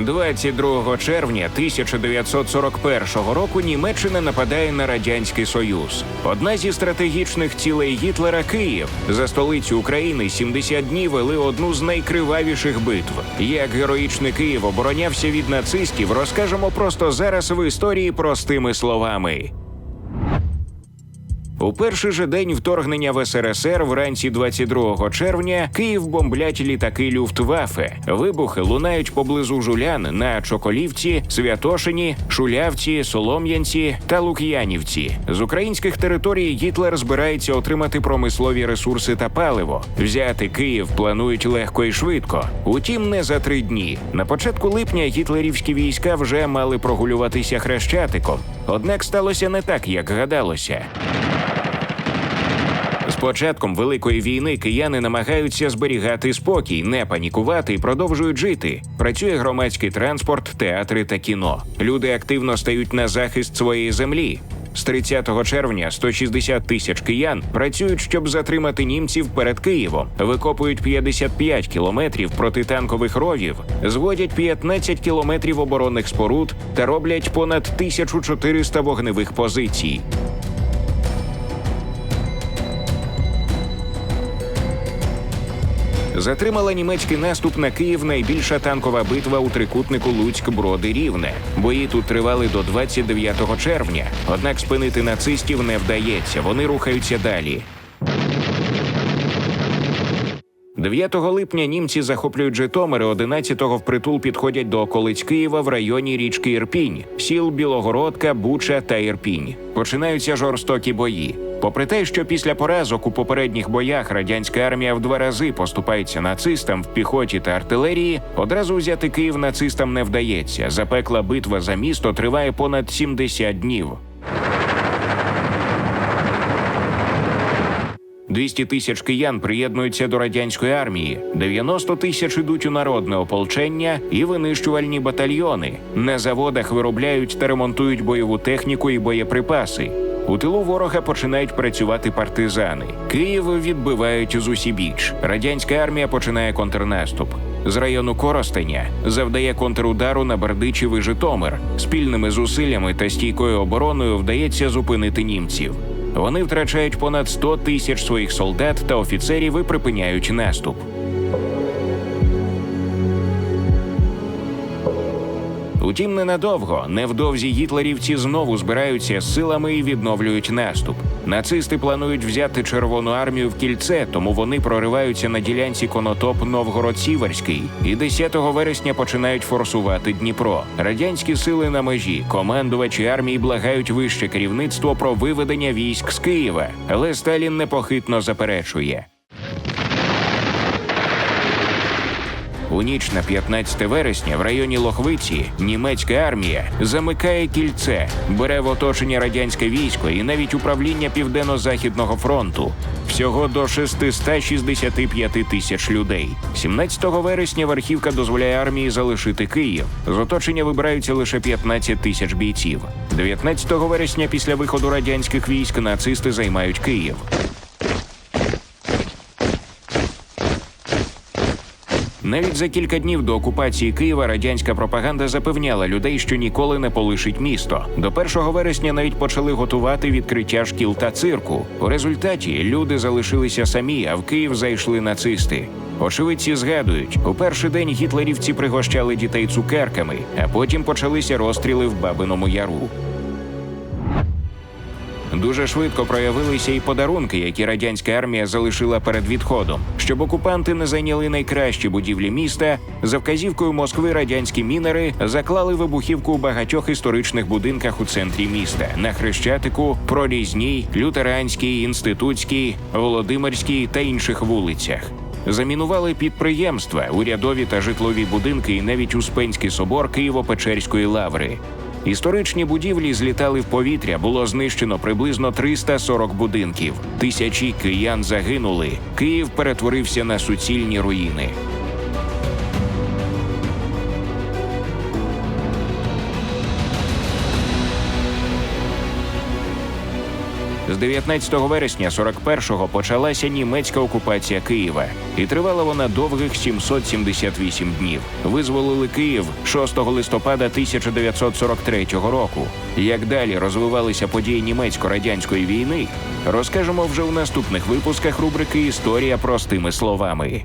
22 червня 1941 року Німеччина нападає на радянський союз. Одна зі стратегічних цілей Гітлера Київ за столицю України 70 днів вели одну з найкривавіших битв. Як героїчний Київ оборонявся від нацистів, розкажемо просто зараз в історії простими словами. У перший же день вторгнення в СРСР вранці 22 червня Київ бомблять літаки Люфтваффе. Вибухи лунають поблизу Жулян на Чоколівці, Святошині, Шулявці, Солом'янці та Лук'янівці. З українських територій Гітлер збирається отримати промислові ресурси та паливо. Взяти Київ планують легко і швидко. Утім, не за три дні. На початку липня гітлерівські війська вже мали прогулюватися хрещатиком. Однак сталося не так, як гадалося. Початком великої війни кияни намагаються зберігати спокій, не панікувати і продовжують жити. Працює громадський транспорт, театри та кіно. Люди активно стають на захист своєї землі. З 30 червня 160 тисяч киян працюють, щоб затримати німців перед Києвом, викопують 55 кілометрів протитанкових ровів, зводять 15 кілометрів оборонних споруд та роблять понад 1400 вогневих позицій. Затримала німецький наступ на Київ найбільша танкова битва у трикутнику Луцьк Броди Рівне. Бої тут тривали до 29 червня. Однак спинити нацистів не вдається. Вони рухаються далі. 9 липня німці захоплюють Житомир, 11-го впритул підходять до околиць Києва в районі річки Ірпінь, сіл Білогородка, Буча та Ірпінь. Починаються жорстокі бої. Попри те, що після поразок у попередніх боях радянська армія в два рази поступається нацистам в піхоті та артилерії, одразу взяти Київ нацистам не вдається. Запекла битва за місто триває понад 70 днів. 200 тисяч киян приєднуються до радянської армії, 90 тисяч ідуть у народне ополчення і винищувальні батальйони. На заводах виробляють та ремонтують бойову техніку і боєприпаси. У тилу ворога починають працювати партизани. Київ відбивають з усібіч. Радянська армія починає контрнаступ. З району Коростеня завдає контрудару на Бердичів і Житомир. Спільними зусиллями та стійкою обороною вдається зупинити німців. Вони втрачають понад 100 тисяч своїх солдат та офіцерів і припиняють наступ. Утім, ненадовго невдовзі гітлерівці знову збираються силами і відновлюють наступ. Нацисти планують взяти Червону армію в кільце, тому вони прориваються на ділянці Конотоп Новгород-Сіверський і 10 вересня починають форсувати Дніпро. Радянські сили на межі, командувачі армії благають вище керівництво про виведення військ з Києва, але Сталін непохитно заперечує. У ніч на 15 вересня в районі Лохвиці німецька армія замикає кільце, бере в оточення радянське військо і навіть управління Південно-Західного фронту. Всього до 665 тисяч людей. 17 вересня верхівка дозволяє армії залишити Київ. З оточення вибираються лише 15 тисяч бійців. 19 вересня після виходу радянських військ нацисти займають Київ. Навіть за кілька днів до окупації Києва радянська пропаганда запевняла людей, що ніколи не полишить місто. До 1 вересня навіть почали готувати відкриття шкіл та цирку. У результаті люди залишилися самі, а в Київ зайшли нацисти. Очевидці згадують, у перший день гітлерівці пригощали дітей цукерками, а потім почалися розстріли в Бабиному Яру. Дуже швидко проявилися і подарунки, які радянська армія залишила перед відходом. Щоб окупанти не зайняли найкращі будівлі міста, за вказівкою Москви радянські мінери заклали вибухівку у багатьох історичних будинках у центрі міста на Хрещатику, Прорізній, Лютеранській, Інститутській, Володимирській та інших вулицях. Замінували підприємства, урядові та житлові будинки і навіть Успенський собор Києво-Печерської лаври. Історичні будівлі злітали в повітря. Було знищено приблизно 340 будинків. Тисячі киян загинули. Київ перетворився на суцільні руїни. З 19 вересня 41-го почалася німецька окупація Києва, і тривала вона довгих 778 днів. Визволили Київ 6 листопада 1943 року. Як далі розвивалися події німецько-радянської війни, розкажемо вже у наступних випусках рубрики Історія простими словами.